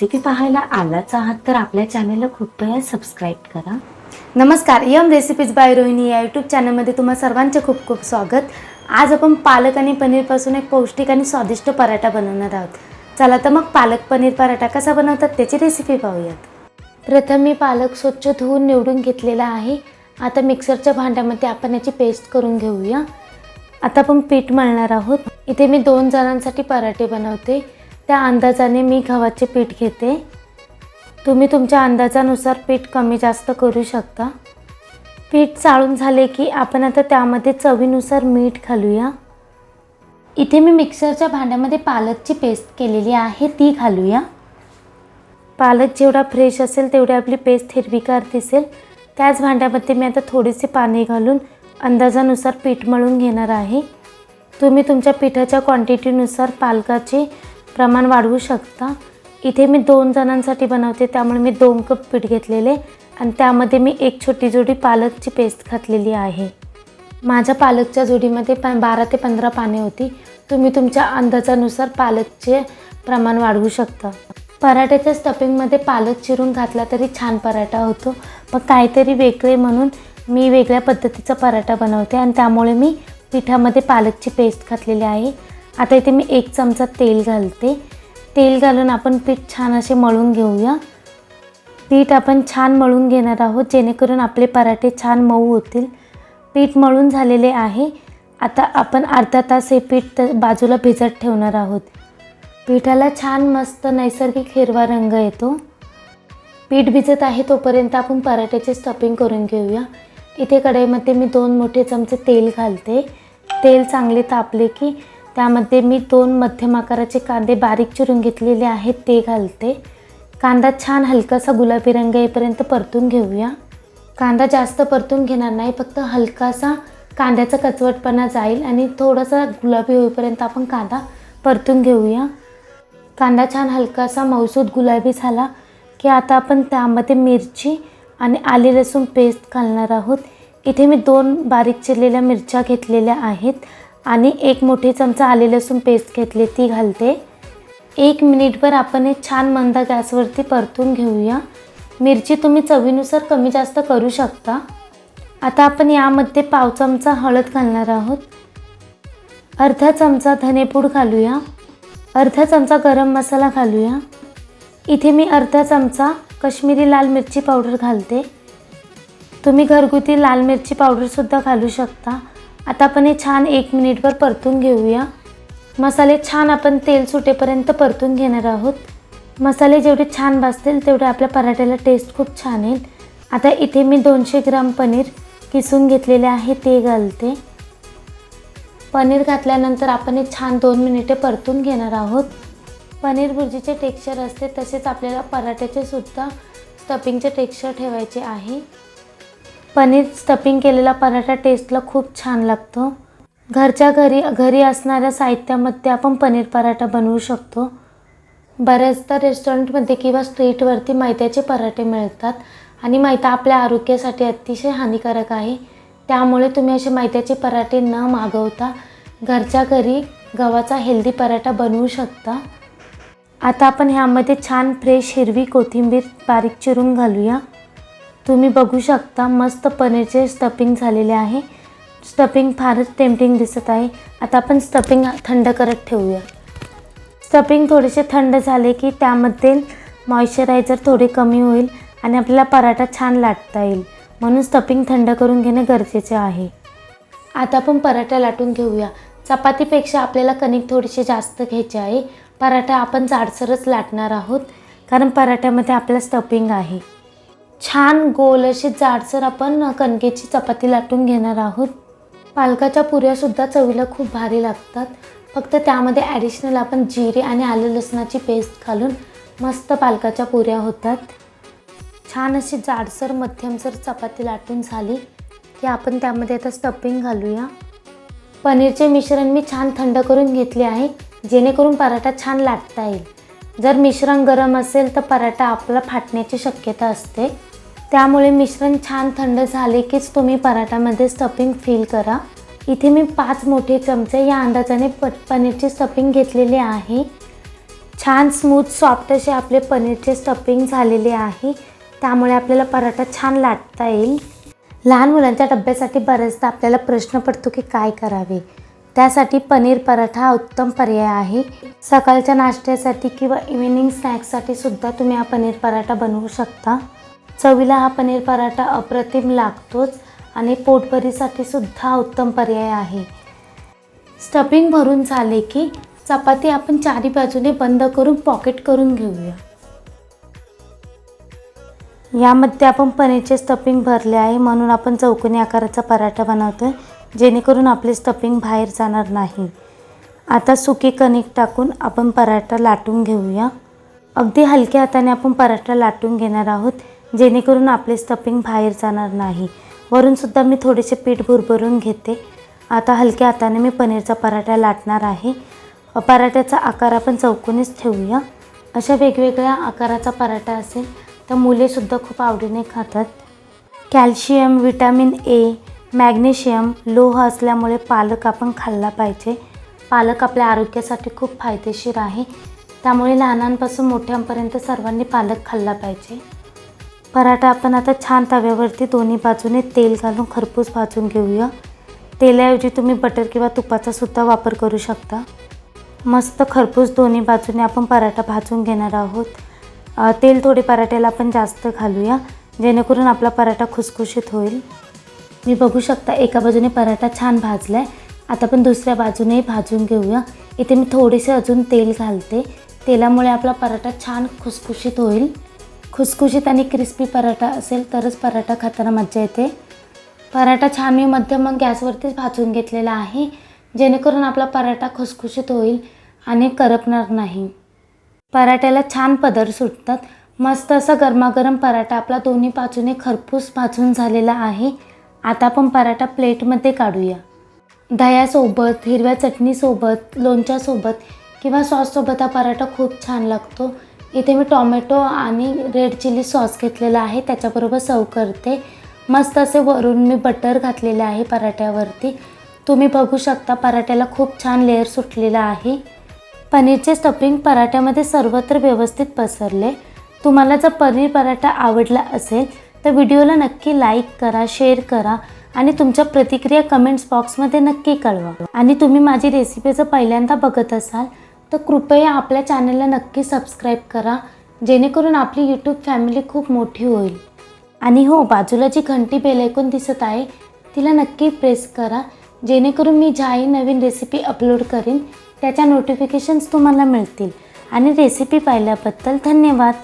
Recipe पाहायला आलाच आहात तर आपल्या चॅनलला कृपया सबस्क्राईब करा. नमस्कार यम रेसिपीज बाय रोहिणी या यूट्यूब चॅनलमध्ये तुम्हा सर्वांचे खूप खूप स्वागत. आज आपण पालक आणि पनीरपासून एक पौष्टिक आणि स्वादिष्ट पराठा बनवणार आहोत. चला तर मग पालक पनीर पराठा कसा बनवतात त्याची रेसिपी पाहूयात. प्रथम मी पालक स्वच्छ धुवून निवडून घेतलेला आहे. आता मिक्सरच्या भांड्यामध्ये आपण याची पेस्ट करून घेऊया. आता आपण पीठ मळणार आहोत. इथे मी दोन जणांसाठी पराठे बनवते. त्या अंदाजाने मी गव्हाचे पीठ घेते. तुम्ही तुमच्या अंदाजानुसार पीठ कमी जास्त करू शकता. पीठ चाळून झाले की आपण आता त्यामध्ये चवीनुसार मीठ घालूया. इथे मी मिक्सरच्या भांड्यामध्ये पालकची पेस्ट केलेली आहे ती घालूया. पालक जेवढा फ्रेश असेल तेवढी आपली पेस्ट हिरवीगार दिसेल. त्याच भांड्यामध्ये मी आता थोडेसे पाणी घालून अंदाजानुसार पीठ मळून घेणार आहे. तुम्ही तुमच्या पिठाच्या क्वांटिटीनुसार पालकाची प्रमाण वाढवू शकता. इथे मी दोन जणांसाठी बनवते त्यामुळे मी दोन कप पीठ घेतलेले आणि त्यामध्ये मी एक छोटी जोडी पालकची पेस्ट घातलेली आहे. माझ्या पालकच्या जोडीमध्ये प बारा ते पंधरा पाने होती. तुम्ही तुमच्या अंदाजानुसार पालकचे प्रमाण वाढवू शकता. पराठ्याच्या स्टफिंगमध्ये पालक चिरून घातला तरी छान पराठा होतो. पण काहीतरी वेगळे म्हणून मी वेगळ्या पद्धतीचा पराठा बनवते आणि त्यामुळे मी पिठामध्ये पालकची पेस्ट घातलेली आहे. आता इथे मी एक चमचा तेल घालते. तेल घालून आपण पीठ छान असे मळून घेऊया. पीठ आपण छान मळून घेणार आहोत जेणेकरून आपले पराठे छान मऊ होतील. पीठ मळून झालेले आहे. आता आपण अर्धा तास हे पीठ बाजूला भिजत ठेवणार आहोत. पिठाला छान मस्त नैसर्गिक हिरवा रंग येतो. पीठ भिजत आहे तोपर्यंत आपण पराठ्याचे स्टफिंग करून घेऊया. इथे कढईमध्ये मी दोन मोठे चमचे तेल घालते. तेल चांगले तापले की त्यामध्ये मी दोन मध्यम आकाराचे कांदे बारीक चिरून घेतलेले आहेत ते घालते. कांदा छान हलकासा गुलाबी रंग येईपर्यंत परतून घेऊया. कांदा जास्त परतून घेणार नाही फक्त हलकासा कांद्याचा कचवटपणा जाईल आणि थोडासा गुलाबी होईपर्यंत आपण कांदा परतून घेऊया. कांदा छान हलकासा मौसूद गुलाबी झाला की आता आपण त्यामध्ये मिरची आणि आले लसूण पेस्ट घालणार आहोत. इथे मी दोन बारीक चिरलेल्या मिरच्या घेतलेल्या आहेत. आणि एक मोठी चमचा आले लसूण पेस्ट घेतली ती घालते. एक मिनिटभर आपण हे छान मंद गॅसवरती परतून घेऊया. मिरची तुम्ही चवीनुसार कमी जास्त करू शकता. आता आपण यामध्ये पाव चमचा हळद घालणार आहोत. अर्धा चमचा धनेपूड घालूया. अर्धा चमचा गरम मसाला घालूया. इथे मी अर्धा चमचा कश्मीरी लाल मिरची पावडर घालते. तुम्ही घरगुती लाल मिरची पावडरसुद्धा घालू शकता. आता आपण हे छान एक मिनिटभर परतून घेऊया. मसाले छान आपण तेल सुटेपर्यंत परतून घेणार आहोत. मसाले जेवढे छान भाजतील तेवढे आपल्या पराठ्याला टेस्ट खूप छान येईल. आता इथे मी दोनशे ग्राम पनीर किसून घेतलेले आहे ते घालते. पनीर घातल्यानंतर आपण हे छान दोन मिनिटे परतून घेणार आहोत. पनीर भुर्जीचे टेक्स्चर असते तसेच आपल्याला पराठ्याचे सुद्धा स्टफिंगचे टेक्स्चर ठेवायचे आहे. पनीर स्टफिंग केलेला पराठा टेस्टला खूप छान लागतो. घरच्या घरी घरी असणाऱ्या साहित्यामध्ये आपण पनीर पराठा बनवू शकतो. बऱ्याचदा रेस्टॉरंटमध्ये किंवा स्ट्रीटवरती मैद्याचे पराठे मिळतात आणि मैदा आपल्या आरोग्यासाठी अतिशय हानिकारक आहे. त्यामुळे तुम्ही असे मैद्याचे पराठे न मागवता घरच्या घरी गव्हाचा हेल्दी पराठा बनवू शकता. आता आपण ह्यामध्ये छान फ्रेश हिरवी कोथिंबीर बारीक चिरून घालूया. तुम्ही बघू शकता मस्त पनीरचे स्टफिंग झालेले आहे. स्टफिंग फारच टेम्पटिंग दिसत आहे. आता आपण स्टफिंग थंड करत ठेवूया. स्टफिंग थोडेसे थंड झाले की त्यामध्ये मॉइश्चरायझर थोडे कमी होईल आणि आपल्याला पराठा छान लाटता येईल. म्हणून स्टफिंग थंड करून घेणे गरजेचे आहे. आता आपण पराठा लाटून घेऊया. चपातीपेक्षा आपल्याला कणिक थोडीशी जास्त घ्यायचे आहे. पराठा आपण जाडसरच लाटणार आहोत. कारण पराठ्यामध्ये आपलं स्टफिंग आहे. छान गोल अशी जाडसर आपण कणकेची चपाती लाटून घेणार आहोत. पालकाच्या पुऱ्यासुद्धा चवीला खूप भारी लागतात. फक्त त्यामध्ये ॲडिशनल आपण जिरे आणि आलं लसणाची पेस्ट घालून मस्त पालकाच्या पुऱ्या होतात. छान अशी जाडसर मध्यमसर चपाती लाटून झाली की आपण त्यामध्ये आता स्टफिंग घालूया. पनीरचे मिश्रण मी छान थंड करून घेतले आहे जेणेकरून पराठा छान लाटता येईल. जर मिश्रण गरम असेल तर पराठा आपला फाटण्याची शक्यता असते. त्यामुळे मिश्रण छान थंड झाले कीच तुम्ही पराठामध्ये स्टफिंग फील करा. इथे मी पाच मोठे चमचे या अंदाजाने प पनीरची स्टफिंग घेतलेली आहे. छान स्मूथ सॉफ्ट असे आपले पनीरचे स्टफिंग झालेले आहे. त्यामुळे आपल्याला पराठा छान लाटता येईल. लहान मुलांच्या डब्यासाठी बऱ्याचदा आपल्याला प्रश्न पडतो की काय करावे? त्यासाठी पनीर पराठा हा उत्तम पर्याय आहे. सकाळच्या नाश्त्यासाठी किंवा इव्हिनिंग स्नॅक्ससाठी सुद्धा तुम्ही हा पनीर पराठा बनवू शकता. चवीला हा पनीर पराठा अप्रतिम लागतोच आणि पोटभरीसाठी सुद्धा उत्तम पर्याय आहे. स्टफिंग भरून झाले की चपाती आपण चारी बाजूने बंद करून पॉकेट करून घेऊया. यामध्ये आपण पनीरचे स्टफिंग भरले आहे म्हणून आपण चौकोनी आकाराचा पराठा बनवतो आहे जेणेकरून आपले स्टफिंग बाहेर जाणार नाही. आता सुकी कणिक टाकून आपण पराठा लाटून घेऊया. अगदी हलक्या हाताने आपण पराठा लाटून घेणार आहोत जेणेकरून आपले स्टफिंग बाहेर जाणार नाही. वरूनसुद्धा मी थोडेसे पीठ भुरभरून घेते. आता हलक्या हाताने मी पनीरचा पराठा लाटणार आहे. पराठ्याचा आकार आपण चौकोनीच ठेवूया. अशा वेगवेगळ्या आकाराचा पराठा असेल तर मुलेसुद्धा खूप आवडीने खातात. कॅल्शियम विटॅमिन ए मॅग्नेशियम लोह असल्यामुळे पालक आपण खाल्ला पाहिजे. पालक आपल्या आरोग्यासाठी खूप फायदेशीर आहे. त्यामुळे लहानांपासून मोठ्यांपर्यंत सर्वांनी पालक खाल्ला पाहिजे. पराठा आपण आता छान तव्यावरती दोन्ही बाजूने तेल घालून खरपूस भाजून घेऊया. तेलाऐवजी तुम्ही बटर किंवा तुपाचा सुद्धा वापर करू शकता. मस्त खरपूस दोन्ही बाजूने आपण पराठा भाजून घेणार आहोत. तेल थोडे पराठ्याला आपण जास्त घालूया जेणेकरून आपला पराठा खुसखुशीत होईल. मी बघू शकता एका बाजूने पराठा छान भाजला आहे आता आपण दुसऱ्या बाजूनेही भाजून घेऊया. इथे मी थोडेसे अजून तेल घालते. तेलामुळे आपला पराठा छान खुसखुशीत होईल. खुसखुशीत आणि क्रिस्पी पराठा असेल तरच पराठा खाताना मज्जा येते. पराठा छान मी मध्यम गॅसवरतीच भाजून घेतलेला आहे. जेणेकरून आपला पराठा खुसखुशीत होईल आणि करपणार नाही. पराठ्याला छान पदर सुटतात. मस्त असा गरमागरम पराठा आपला दोन्ही बाजूने खरपूस भाजून झालेला आहे. आता आपण पराठा प्लेटमध्ये काढूया. दह्यासोबत हिरव्या चटणीसोबत लोणच्यासोबत किंवा सॉससोबत हा पराठा खूप छान लागतो. इथे मी टॉमॅटो आणि रेड चिली सॉस घेतलेला आहे त्याच्याबरोबर सर्व करते. मस्त असे वरून मी बटर घातलेले आहे पराठ्यावरती. तुम्ही बघू शकता पराठ्याला खूप छान लेअर सुटलेला आहे. पनीरचे स्टफिंग पराठ्यामध्ये सर्वत्र व्यवस्थित पसरले. तुम्हाला जर पनीर पराठा आवडला असेल तर व्हिडिओला नक्की लाईक करा शेअर करा आणि तुमच्या प्रतिक्रिया कमेंट्स बॉक्समध्ये नक्की कळवा. आणि तुम्ही माझी रेसिपी जर पहिल्यांदा बघत असाल तर कृपया आपल्या चॅनलला नक्की सबस्क्राईब करा जेणेकरून आपली यूट्यूब फॅमिली खूप मोठी होईल. आणि हो बाजूला जी घंटी बेल ऐकून दिसत आहे तिला नक्की प्रेस करा जेणेकरून मी ज्याही नवीन रेसिपी अपलोड करीन त्याच्या नोटिफिकेशन्स तुम्हाला मिळतील. आणि रेसिपी पाहिल्याबद्दल धन्यवाद.